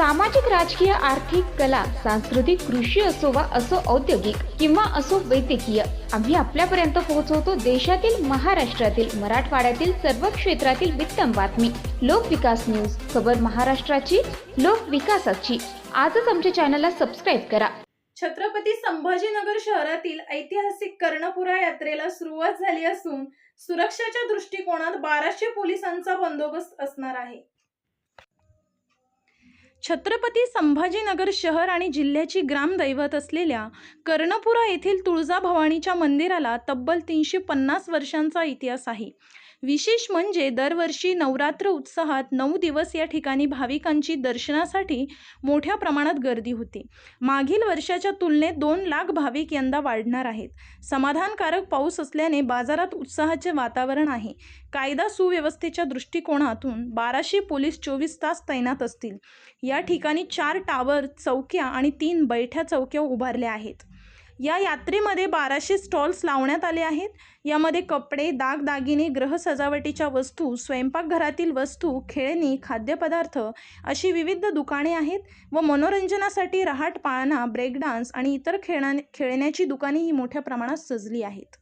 सामाजिक राजकीय आर्थिक कला सांस्कृतिक कृषी असो वा असो औद्योगिक किंवा असो वैद्यकीय आम्ही आपल्यापर्यंत पोहोचवतो देशातील महाराष्ट्रातील मराठवाड्यातील सर्व क्षेत्रातील वित्तम बातमी. लोकविकास न्यूज खबर महाराष्ट्राची लोकविकासाची आजच आमच्या चॅनलला सबस्क्राईब करा. छत्रपती संभाजीनगर शहरातील ऐतिहासिक कर्णपुरा यात्रेला सुरुवात झाली असून सुरक्षेच्या दृष्टिकोनात बाराशे पोलिसांचा बंदोबस्त असणार आहे. छत्रपती संभाजीनगर शहर आणि जिल्ह्याची ग्रामदैवत असलेल्या कर्णपुरा येथील तुळजाभवानीच्या मंदिराला तब्बल तीनशे पन्नास वर्षांचा इतिहास आहे. विशेष म्हणजे दरवर्षी नवरात्र उत्साहात नऊ दिवस या ठिकाणी भाविकांची दर्शनासाठी मोठ्या प्रमाणात गर्दी होते. मागील वर्षाच्या तुलनेत दोन लाख भाविक यंदा वाढणार आहेत. समाधानकारक पाऊस असल्याने बाजारात उत्साहाचे वातावरण आहे. कायदा सुव्यवस्थेच्या दृष्टिकोनातून बाराशे पोलीस चोवीस तास तैनात असतील. या ठिकाणी चार टावर चौक्या आणि तीन बैठ्या चौक्या उभारल्या आहेत. या यात्रेमध्ये बाराशे स्टॉल्स लावण्यात आले आहेत. यामध्ये कपडे दागदागिने ग्रह सजावटीच्या वस्तू स्वयंपाकघरातील वस्तू खेळणी खाद्यपदार्थ अशी विविध दुकाने आहेत व मनोरंजनासाठी रहाट पाळणा ब्रेक डान्स आणि इतर खेळणा खेळण्याची दुकाने ही मोठ्या प्रमाणात सजली आहेत.